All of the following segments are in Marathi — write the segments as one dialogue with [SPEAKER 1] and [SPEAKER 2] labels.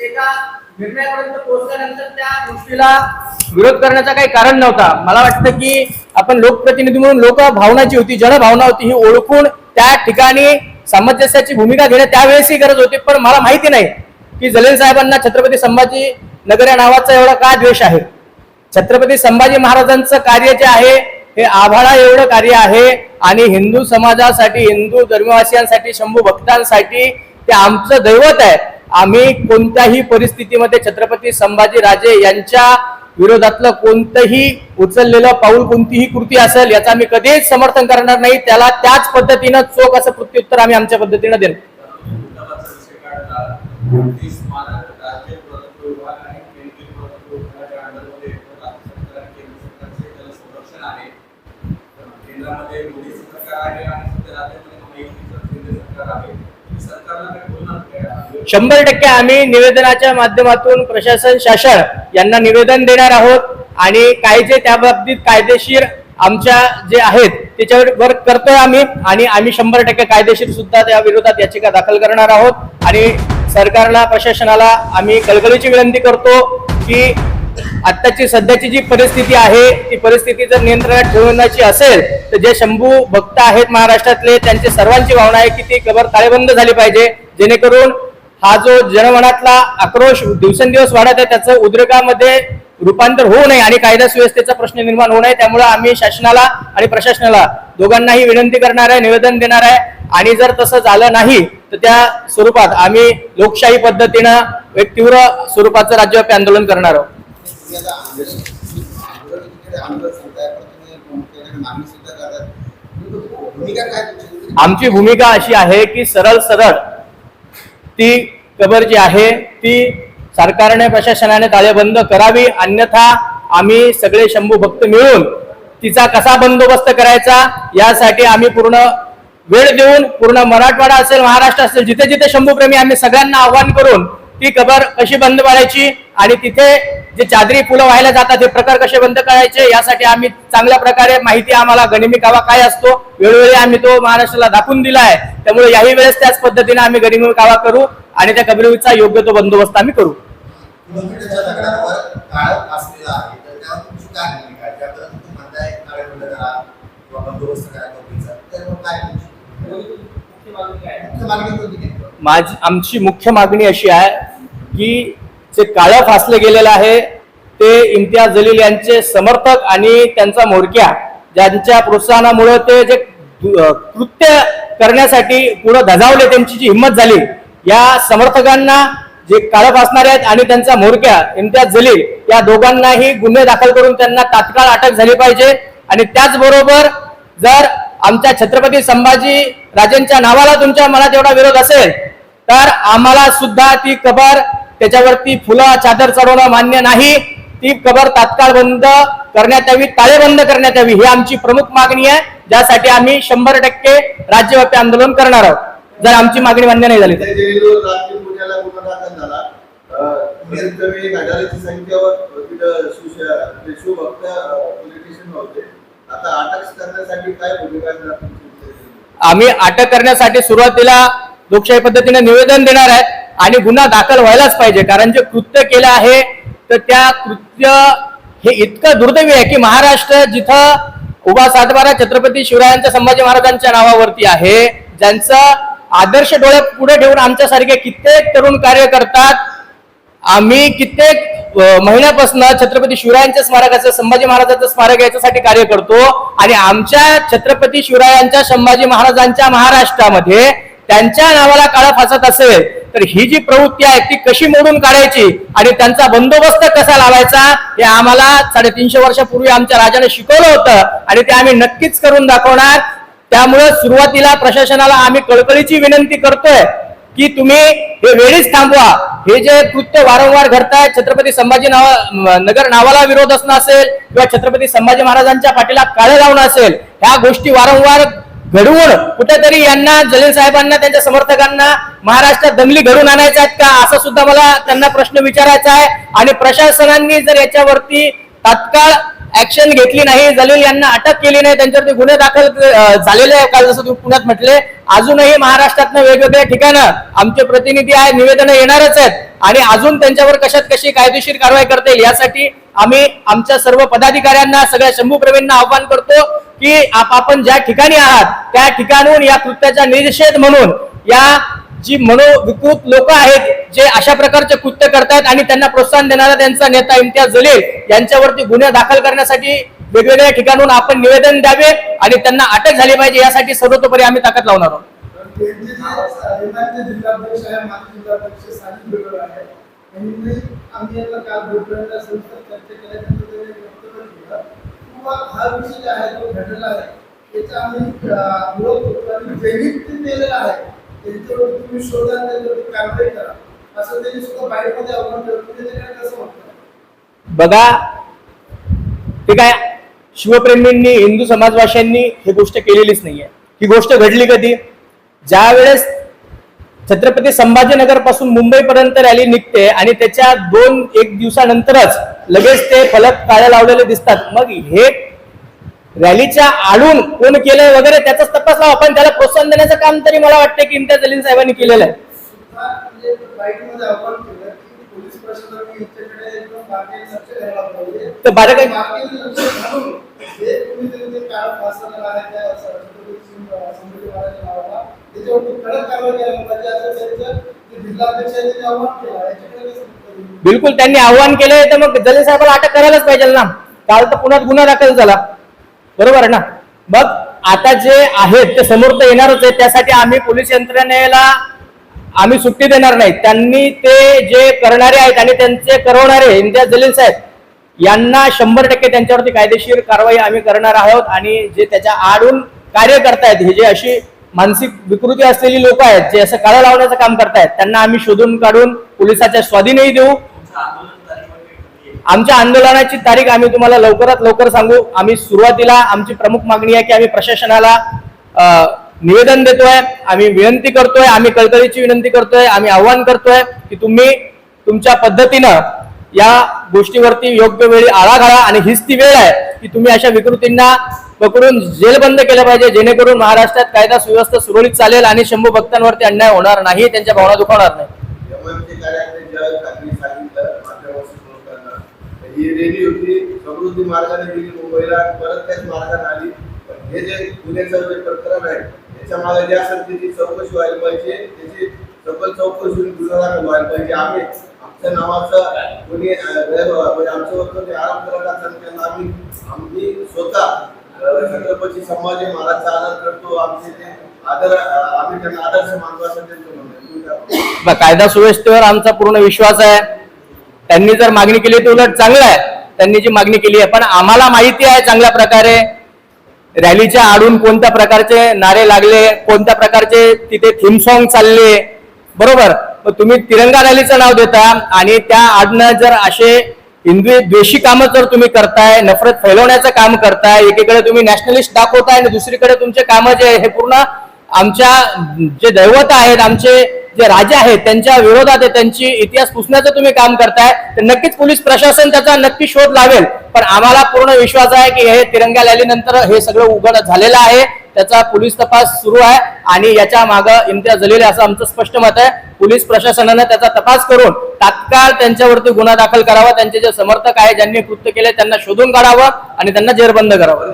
[SPEAKER 1] एका निर्णयापर्यंत पोहोचल्यानंतर त्या गोष्टीला विरोध करण्याचा काही कारण नव्हता. मला वाटतं की आपण लोकप्रतिनिधी म्हणून लोक भावनाची होती जनभावना होती ही ओळखून त्या ठिकाणी सामंजस्याची भूमिका घेणे त्यावेळेसही गरज होती. पण मला माहिती नाही की जलील साहेबांना छत्रपती संभाजी नगर या नावाचा एवढा का द्वेष आहे? छत्रपती संभाजी महाराजांचं कार्य जे आहे हे आभाळा एवढं कार्य आहे आणि हिंदू समाजासाठी हिंदू धर्मवासियांसाठी शंभू भक्तांसाठी ते आमचं दैवत आहे. आम्ही कोणत्याही परिस्थितीमध्ये छत्रपती संभाजीराजे यांच्या विरोधातलं कोणतंही उचललेलं पाऊल कोणतीही कृती असेल याचं आम्ही कधीच समर्थन करणार नाही. त्याला त्याच पद्धतीनं चोख असं प्रत्युत्तर आम्ही आमच्या पद्धतीनं देणार.
[SPEAKER 2] सरकार आहे केंद्रामध्ये मोदी सरकार आहे आणि राज्यामध्ये सरकार आहे. सरकारला काही बोलणार
[SPEAKER 1] शंभर टक्के आम्ही निवेदनाच्या माध्यमातून प्रशासन शासन यांना निवेदन देणार आहोत आणि काही जे त्या बाबतीत कायदेशीर आमच्या जे आहेत त्याच्यावर वर्क करतोय आम्ही आणि आम्ही शंभर टक्के कायदेशीर सुद्धा त्या विरोधात याचिका दाखल करणार आहोत. आणि सरकारला प्रशासनाला आम्ही कळकळीची विनंती करतो की आत्ताची सध्याची जी परिस्थिती आहे ती परिस्थिती जर नियंत्रणात ठेवण्याची असेल तर जे शंभू भक्त आहेत महाराष्ट्रातले त्यांची सर्वांची भावना आहे की ती कबर ताळेबंद झाली पाहिजे. जेणेकरून हा जो जनमनातला आक्रोश दिवसेंदिवस वाढत आहे त्याचं उद्रेकामध्ये रूपांतर होऊ नये आणि कायदा सुव्यवस्थेचा प्रश्न निर्माण होऊ नये. त्यामुळे आम्ही शासनाला आणि प्रशासनाला दोघांनाही विनंती करणार आहे निवेदन देणार आहे. आणि जर तसं झालं नाही तर त्या स्वरूपात आम्ही लोकशाही पद्धतीनं एक तीव्र स्वरूपाचं राज्यव्यापी आंदोलन करणार आहोत. आमची भूमिका अशी आहे की सरळ सरळ ती कबर जी आहे ती सरकारने प्रशासनाने ताळेबंद करावी अन्यथा आम्ही सगळे शंभू भक्त मिळून तिचा कसा बंदोबस्त करायचा यासाठी आम्ही पूर्ण वेळ देऊन पूर्ण मराठवाडा असेल महाराष्ट्र असेल जिथे जिथे शंभूप्रेमी आम्ही सगळ्यांना आव्हान करून ती कबर कशी बंद पाडायची आणि तिथे जे चादरी फुलं व्हायला जातात हे प्रकार कसे बंद करायचे? यासाठी आम्ही चांगल्या प्रकारे माहिती आम्हाला गनिमी कावा काय असतो वेळोवेळी आम्ही तो महाराष्ट्राला दाखवून दिला आहे. त्यामुळे याही वेळेस त्याच पद्धतीने आम्ही गनिमी कावा करू आणि त्या कबरीचा योग्य तो बंदोबस्त आम्ही करू? माझी आमची मुख्य मागणी अशी आहे की जे काळं फासलं गेलेलं आहे ते इम्तियाज जलील यांचे समर्थक आणि त्यांचा मोरक्या ज्यांच्या प्रोत्साहनामुळे ते जे कृत्य करण्यासाठी पुढे धजावले त्यांची जी हिंमत झाली या समर्थकांना जे काळं फासणारे आहेत आणि त्यांचा मोरक्या इम्तियाज जलील या दोघांनाही गुन्हे दाखल करून त्यांना तात्काळ अटक झाली पाहिजे. आणि त्याचबरोबर जर आमच्या छत्रपती संभाजी राजेंच्या नावाला तुमच्या मनात एवढा विरोध असेल तर आम्हाला सुद्धा ती कबर त्याच्यावरती फुलं चादर चढवणं मान्य नाही. ती कबर तात्काळ बंद करण्यात यावी ताळेबंद करण्यात यावी ही आमची प्रमुख मागणी आहे. ज्यासाठी आम्ही शंभर टक्के राज्यव्यापी आंदोलन करणार आहोत. जर आमची मागणी मान्य नाही झाली? आम्ही अटक करण्यासाठी सुरुवातीला लोकशाही पद्धतीने निवेदन देणार आहेत. आणि गुन्हा दाखल व्हायलाच पाहिजे. कारण जे कृत्य केलं आहे तर त्या कृत्य हे इतकं दुर्दैवी आहे की महाराष्ट्र जिथं उभा सातबारा छत्रपती शिवरायांच्या संभाजी महाराजांच्या नावावरती आहे ज्यांचं आदर्श डोळे पुढे ठेवून आमच्यासारखे कित्येक तरुण कार्य करतात आम्ही कित्येक महिन्यापासून छत्रपती शिवरायांच्या स्मारकाचं संभाजी महाराजांचं स्मारक याच्यासाठी कार्य करतो. आणि आमच्या छत्रपती शिवरायांच्या संभाजी महाराजांच्या महाराष्ट्रामध्ये त्यांच्या नावाला काळा फासत असेल तर ही जी प्रवृत्ती आहे ती कशी मोडून काढायची आणि त्यांचा बंदोबस्त कसा लावायचा हे आम्हाला साडेतीनशे वर्षापूर्वी आमच्या राजाने शिकवलं होतं आणि ते आम्ही नक्कीच करून दाखवणार. त्यामुळे सुरुवातीला प्रशासनाला आम्ही कळकळीची विनंती करतोय की तुम्ही हे वेळीच थांबवा. हे जे कृत्य वारंवार घडताय छत्रपती संभाजी नावा नगर नावाला विरोध असणं असेल किंवा छत्रपती संभाजी महाराजांच्या पाठीला काळे लावणं असेल ह्या गोष्टी वारंवार घडवून. कुठेतरी यांना जलील साहेबांना त्यांच्या समर्थकांना महाराष्ट्रात दंगली घडून आणायच्या आहेत का? असा सुद्धा मला त्यांना प्रश्न विचारायचा आहे. आणि प्रशासनांनी जर याच्यावरती तात्काळ ऍक्शन घेतली नाही जलील यांना अटक केली नाही त्यांच्यावरती गुन्हे दाखल झालेले आहे काल जसं तुम्ही पुण्यात म्हटले अजूनही महाराष्ट्रातनं वेगवेगळ्या ठिकाणं आमचे प्रतिनिधी आहे निवेदन येणारच आहेत. आणि अजून त्यांच्यावर कशात कशी कायदेशीर कारवाई करता येईल यासाठी आम्ही आमच्या सर्व पदाधिकाऱ्यांना सगळ्या शंभूप्रेमींना आव्हान करतो की आप आपण ज्या ठिकाणी आहात त्या ठिकाणून या कृत्याचा निषेध म्हणून या जी मनोविकृत लोक आहेत जे अशा प्रकारचे कृत्य करतायत आणि त्यांना प्रोत्साहन देणारा त्यांचा नेता इम्तियाज जलील यांच्यावरती गुन्हे दाखल करण्यासाठी वेगवेगळ्या ठिकाणून आपण निवेदन द्यावे आणि त्यांना अटक झाली पाहिजे यासाठी सर्वतोपरी आम्ही ताकद लावणार आहोत.
[SPEAKER 3] हा विषय आहे तो घडलेला आहे त्याचा आम्ही विरोध केलेला आहे. त्यांच्यावरती तुम्ही शोधा आणि त्यांच्यावरती कारवाई करा. असं त्यांनी सुद्धा बाहेरमध्ये आव्हान केलं. त्याच्याकडे कसं म्हणता
[SPEAKER 1] बघा ते काय शिवप्रेमींनी हिंदू समाजवाशांनी ही गोष्ट केलेलीच नाहीये. ही गोष्ट घडली कधी? ज्या वेळेस छत्रपती संभाजीनगरपासून मुंबईपर्यंत रॅली निघते आणि त्याच्या दोन एक दिवसानंतरच लगेच ते फलक काळ्या लावलेले दिसतात. मग हे रॅलीच्या आडून कोण केलंय वगैरे त्याचाच तपास लावा पण त्याला प्रोत्साहन देण्याचं काम तरी मला वाटतं की इम्तियाज जलीन साहेबांनी केलेलं आहे. तर बारकाई- बिलकुल त्यांनी आव्हान केलंय तर मग जलील साहेबाला अटक करायलाच पाहिजे ना. काल तर पुन्हा गुन्हा दाखल झाला. बरोबर आहे ना? मग आता जे आहेत ते समोर तर येणारच आहे त्यासाठी आम्ही पोलीस यंत्रणेला आम्ही सुट्टी देणार नाही. त्यांनी ते जे करणारे आहेत आणि त्यांचे करवणारे इम्तियाज जलील साहेब यांना शंभर टक्के त्यांच्यावरती कायदेशीर कारवाई आम्ही करणार आहोत आणि जे त्याच्या आडून कार्य करतायत हे जे अशी मानसिक विकृती असलेली लोक आहेत जे असं काळं लावण्याचं काम करतायत त्यांना आम्ही शोधून काढून पोलिसाच्या स्वाधीनही देऊ
[SPEAKER 2] तुमचं आंदोलन तारीख वगैरे किती आहे?
[SPEAKER 1] आमच्या आंदोलनाची तारीख आम्ही तुम्हाला लवकरात लवकर सांगू. आम्ही सुरुवातीला आमची प्रमुख मागणी आहे की आम्ही प्रशासनाला निवेदन देतोय. आम्ही विनंती करतोय. आम्ही कळकळीची विनंती करतोय. आम्ही आव्हान करतोय की तुम्ही तुमच्या पद्धतीनं या गोष्टीवरती योग्य वेळी आळा घाला आणि हीच ती वेळ आहे की तुम्ही अशा विकृतींना पकडून जेलबंद केलं पाहिजे जेणेकरून महाराष्ट्रात कायदा सुव्यवस्था सुरळीत चालेल आणि शंभू भक्तांवरती अन्याय होणार नाही त्यांच्या भावना दुखावणार नाही.
[SPEAKER 4] ही रेली होती. समृद्धी मार्गाने गेली मुंबईला. परत त्याच मार्गाने आली. पण हे जे गुन्ह्याचं जे प्रकरण आहे त्याच्यामागे जे असेल त्याची चौकशी व्हायला पाहिजे त्याची सखोल चौकशी गुन्हा दाखल व्हायला पाहिजे. आम्ही आमच्या नावाचं कोणी म्हणजे आमच्यावर जे आरोप करत असेल त्यांना आम्ही आम्ही स्वतः छत्रपती संभाजी महाराजचा आदर करतो. आमचे ते आदर आम्ही त्यांना आदर्श मानतो असं त्यांचं म्हणणं
[SPEAKER 1] कायदा सुव्यवस्थेवर आमचा पूर्ण विश्वास आहे. त्यांनी जर मागणी केली तर उलट चांगलं आहे. त्यांनी जी मागणी केली आहे. पण आम्हाला माहिती आहे चांगल्या प्रकारे. रॅलीच्या आडून कोणत्या प्रकारचे नारे लागले कोणत्या प्रकारचे तिथे थीम सॉन्ग चालले. बरोबर? मग तुम्ही तिरंगा रॅलीचं नाव देता आणि त्या आडनं जर असे हिंदू द्वेषी कामं जर तुम्ही करताय नफरत फैलवण्याचं काम करताय एकीकडे तुम्ही नॅशनलिस्ट दाखवताय आणि दुसरीकडे तुमचे कामं जे आहे हे पूर्ण आमच्या जे दैवत आहेत आमचे जे राजे आहेत त्यांच्या विरोधात आहे त्यांची इतिहास पुसण्याचं तुम्ही काम करताय तर नक्कीच पोलीस प्रशासन त्याचा नक्की शोध लावेल. पण आम्हाला पूर्ण विश्वास आहे की हे तिरंगा रॅलीनंतर हे सगळं उघड झालेलं आहे. त्याचा पोलीस तपास सुरू आहे आणि याच्या मागं इम्तियाज जलील असं आमचं स्पष्ट मत आहे. पोलीस प्रशासनानं त्याचा तपास करून तात्काळ त्यांच्यावरती गुन्हा दाखल करावा त्यांचे जे समर्थक आहे ज्यांनी कृत्य केले त्यांना शोधून काढावं आणि त्यांना जेरबंद करावं.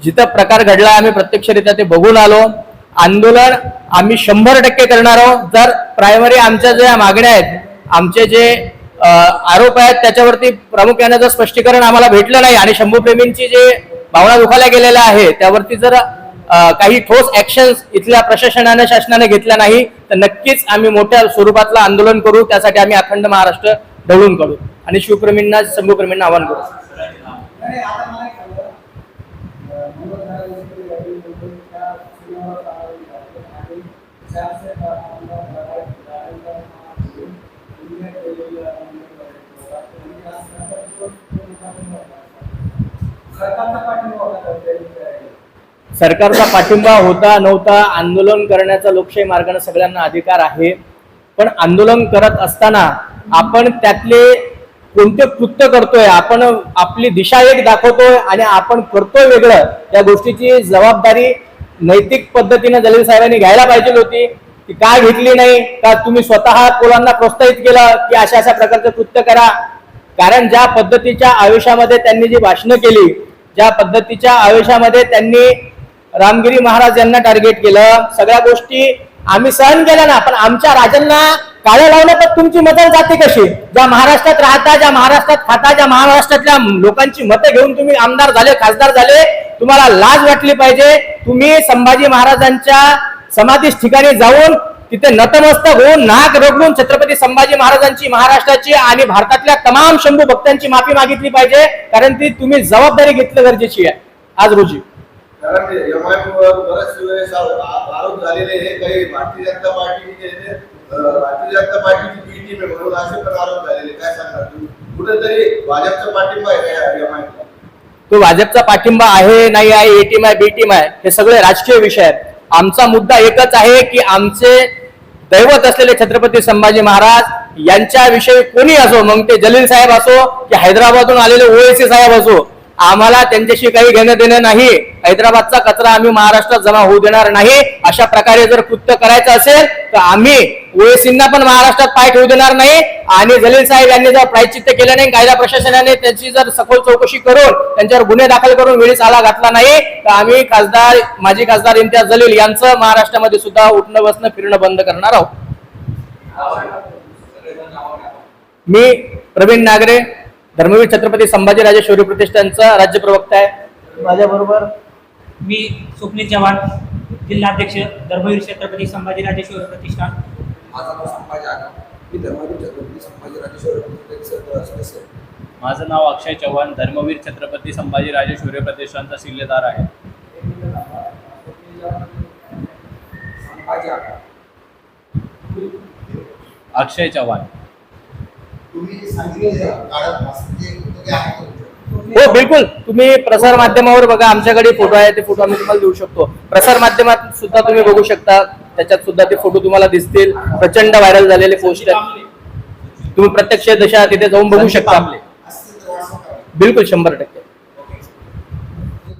[SPEAKER 1] जिथं प्रकार घडला आम्ही प्रत्यक्षरित्या ते बघून आलो. आंदोलन आम्ही शंभर टक्के करणार आहोत. जर प्रायमरी आमच्या ज्या मागण्या आहेत आमचे जे आरोप आहेत त्याच्यावरती प्रामुख्याने जर स्पष्टीकरण आम्हाला भेटलं नाही आणि शंभूप्रेमींची जे भावना दुखावल्या गेलेल्या आहे त्यावरती जर काही ठोस ऍक्शन इथल्या प्रशासनाने शासनाने घेतल्या नाही तर नक्कीच आम्ही मोठ्या स्वरूपातलं आंदोलन करू. त्यासाठी आम्ही अखंड महाराष्ट्र ढवळून काढू आणि शिवप्रेमींना शंभूप्रेमींना आवाहन करू.
[SPEAKER 3] सरकारचा पाठिंबा होता
[SPEAKER 1] नव्हता. आंदोलन करण्याचा लोकशाही मार्गाने सगळ्यांना अधिकार आहे. पण आंदोलन करत असताना आपण त्यातले कोणते कृत्य करतोय आपण आपली दिशा एक दाखवतोय आणि आपण करतोय वेगळं या गोष्टीची जबाबदारी नैतिक पद्धतीने जलील साहेबांनी घ्यायला पाहिजे होती. ती का घेतली नाही? का तुम्ही स्वतः पोलांना प्रोत्साहित केलं की अशा अशा प्रकारचं कृत्य करा? कारण ज्या पद्धतीच्या आयुष्यामध्ये त्यांनी जी भाषणं केली ज्या पद्धतीच्या आयुष्यामध्ये त्यांनी रामगिरी महाराज यांना टार्गेट केलं. सगळ्या गोष्टी आम्ही सहन केल्या ना पण आमच्या राजांना काळ्या तर तुमची मतं जाते कशी? ज्या महाराष्ट्रात राहता ज्या महाराष्ट्रात खाता ज्या महाराष्ट्रातल्या लोकांची मतं घेऊन तुम्ही आमदार झाले खासदार झाले तुम्हाला लाज वाटली पाहिजे. तुम्ही संभाजी महाराजांच्या समाधी ठिकाणी जाऊन तिथे नतमस्तक होऊन नाक रगडून छत्रपती संभाजी महाराजांची महाराष्ट्राची आणि भारतातल्या तमाम शंभू भक्तांची माफी मागितली पाहिजे कारण ती तुम्ही जबाबदारी घेतली गरजेची आहे. आज रोजी.
[SPEAKER 4] कारण एमआयएम वर बरेच वेळेस आ- आरोप झालेले आहे. काही भारतीय जनता पार्टी जे आहे ते, अं, भारतीय जनता पार्टीची बी टीम आहे म्हणून असे पण आरोप झालेले काय सांगणार तुम्ही? कुठेतरी भाजपचा पाठिंबा आहे
[SPEAKER 1] तो भाजपचा पाठिंबा आहे नाही आहे ए टीम आहे बी टीम आहे हे सगळे राजकीय विषय आहेत. आमचा मुद्दा एकच आहे की आमचे दैवत असलेले छत्रपती संभाजी महाराज यांच्याविषयी कोणी असो मग ते जलील साहेब असो की हैदराबादहून आलेले ओएसी साहेब असो आम्हाला त्यांच्याशी काही घेणं देणं नाही. हैदराबादचा कचरा आम्ही महाराष्ट्रात जमा होऊ देणार नाही. अशा प्रकारे जर कृत्य करायचं असेल तर आम्ही ओएसींना पण महाराष्ट्रात पाय ठेवू देणार नाही. आणि जलील साहेब यांनी जर प्रायचित्त केलं नाही कायदा प्रशासनाने त्यांची जर सखोल चौकशी करून त्यांच्यावर गुन्हे दाखल करून वेळीच आला घातला नाही तर आम्ही खासदार माजी खासदार इम्तियाज जलील यांचं महाराष्ट्रामध्ये सुद्धा उठणं बसणं फिरणं बंद करणार आहोत. मी प्रवीण नागरे धर्मवीर छत्रपती संभाजीराजे शौर्य प्रतिष्ठानचा राज्य प्रवक्ता आहे. माझ्याबरोबर
[SPEAKER 5] मी स्वप्नील चव्हाण. जिल्हाध्यक्ष धर्मवीर छत्रपती संभाजीराजे शौर्य प्रतिष्ठान.
[SPEAKER 2] माझं नाव संभाजी आगा मी धर्मवीर छत्रपती संभाजीराजे शौर्य सदस्य. आहे.
[SPEAKER 6] माझं नाव अक्षय चव्हाण. धर्मवीर छत्रपती संभाजीराजे शौर्य प्रतिष्ठानचा शिल्लेदार आहे.
[SPEAKER 2] संभाजी आगा
[SPEAKER 6] अक्षय चव्हाण.
[SPEAKER 7] तुम्ही सांगितले काळात
[SPEAKER 1] हो बिलकुल. तुम्ही प्रसार माध्यमावर बघा आमच्याकडे फोटो आहे ते फोटो आम्ही तुम्हाला देऊ शकतो. प्रसार माध्यमात सुद्धा तुम्ही बघू शकता त्याच्यात सुद्धा ते फोटो तुम्हाला दिसतील. प्रचंड व्हायरल झालेले पोस्ट आहेत. तुम्ही प्रत्यक्ष दशा तिथे जाऊन बघू शकता.
[SPEAKER 7] करा.
[SPEAKER 1] बिलकुल शंभर टक्के.